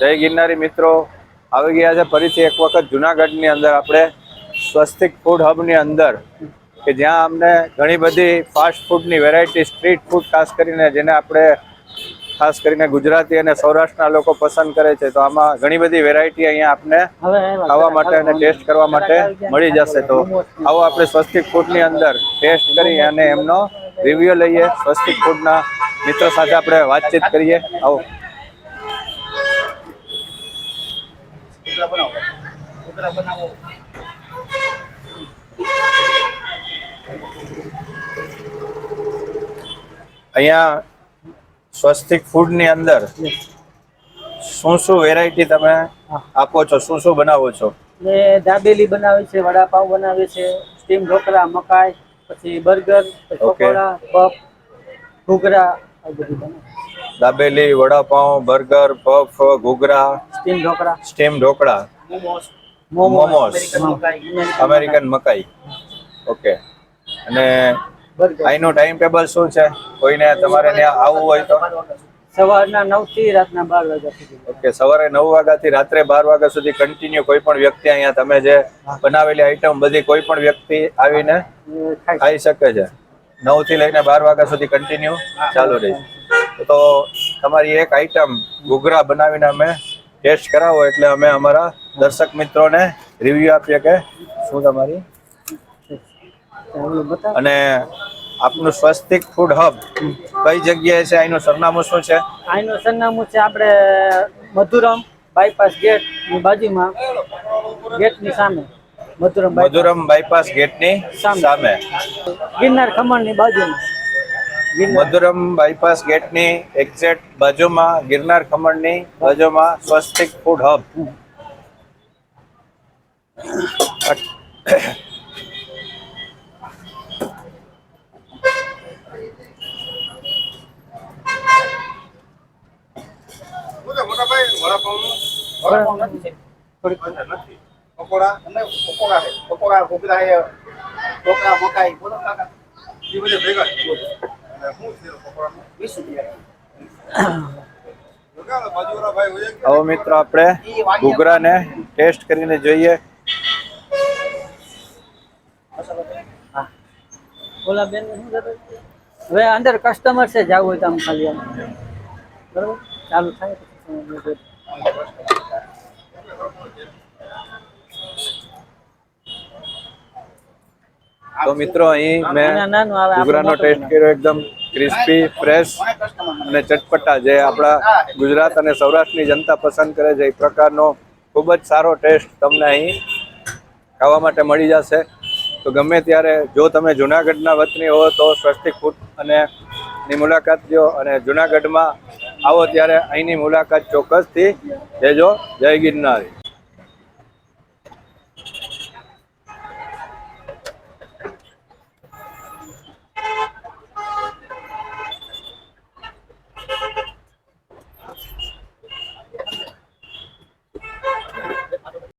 જય ગિરનારી મિત્રો. આવી ગયા છે ફરીથી એક વખત જુનાગઢની અંદર આપણે સ્વસ્તિક ફૂડ હબની અંદર કે જ્યાં અમને ઘણી બધી ફાસ્ટ ફૂડની વેરાયટી સ્ટ્રીટ ફૂડ ખાસ કરીને જેને આપણે ખાસ કરીને ગુજરાતી અને સૌરાષ્ટ્રના લોકો પસંદ કરે છે તો આમાં ઘણી બધી વેરાયટી અહીંયા આપને ખાવા માટે અને ટેસ્ટ કરવા માટે મળી જશે. તો આવો આપણે સ્વસ્તિક ફૂડની અંદર ટેસ્ટ કરી અને એમનો રિવ્યુ લઈએ. સ્વસ્તિક ફૂડના મિત્રો સાથે આપણે વાતચીત કરીએ. આવો. અહીંયા સ્વસ્તિક ફૂડની અંદર શું શું વેરાયટી તમે આપો છો? શું શું બનાવો છો? ને દાબેલી બનાવે છે વડાપાવ બનાવે છે સ્ટીમ ઢોકળા મકાઈ પછી બર્ગર. પકોડા પફ ઘૂઘરા આ બધું બનાવે દાબેલી વડાપાઉં બર્ગર પફ ઘૂઘરા steam dhokla. Steam dhokla. Momos. American મકાઈ. ઓકે. અને અહીંનો ટાઈમ ટેબલ શું છે? કોઈને તમારે ત્યાં આવવું હોય તો? સવારના નવથી રાતના બાર વાગ્યા સુધી. ઓકે સવારે નવ વાગ્યાથી રાત્રે બાર વાગ્યા સુધી કન્ટિન્યુ કોઈ પણ વ્યક્તિ અહીંયા તમે જે બનાવેલી આઈટમ બધી કોઈ પણ વ્યક્તિ આવીને ખાઈ ખાઈ શકે છે. નવથી લઈને બાર વાગ્યા સુધી કન્ટિન્યુ ચાલુ રહે તો તમારી એક આઈટમ ઘૂઘરા બનાવીને અમે ટેસ્ટ કરાવો એટલે અમે અમારા દર્શક મિત્રોને રિવ્યુ આપીએ કે શું તમારી? અને આપનું સ્વસ્તિક ફૂડ હબ કઈ જગ્યાએ છે? અહીંનું સરનામું શું છે? આઈનું સરનામું છે આપણે મધુરમ બાયપાસ ગેટની બાજુમાં. ગેટની સામે. મધુરમ મધુરમ બાયપાસ ગેટની સામે. સામે. ગિરનાર ખમણની બાજુમાં. મધુરમ બાયપાસ ગેટની એક્ઝેક્ટ બાજુમાં ગિરનાર ખમણની બાજુમાં સ્વસ્તિક ફૂડ હબ. થોડીક પકોડા? અને પકોડા છે. પકોડા ઢોકળા મકાઈ. બોલો કાકા. એ બધે ભેગા છે બોલો. અને શું છે પકોડામાં વીસ રૂપિયા બાજુવાળા ભાઈ હોય કે આવો મિત્રો, આપણે ઘૂઘરાને ટેસ્ટ કરીને જોઈએ ઓલા બેન ને શું કહેતા હતા? હવે અંદર કસ્ટમર છે, જાવું હોય તો આમ ખાલી આમ બરોબર ચાલુ થાય પછી તમે બધું. તો મિત્રો અહીં મેં ઘૂઘરાનો ટેસ્ટ કર્યો એકદમ ક્રિસ્પી ફ્રેશ અને ચટપટા જે આપણા ગુજરાત અને સૌરાષ્ટ્રની જનતા પસંદ કરે છે. એ પ્રકારનો ખૂબ જ સારો ટેસ્ટ તમને અહીં ખાવા માટે મળી જશે. તો ગમે ત્યારે જો તમે જુનાગઢના વતની હો તો સ્વસ્તિક ફૂડ અને ની મુલાકાત લ્યો અને જુનાગઢમાં આવો ત્યારે અહીંની મુલાકાત ચોક્કસથી લેજો. જય ગિરનારી.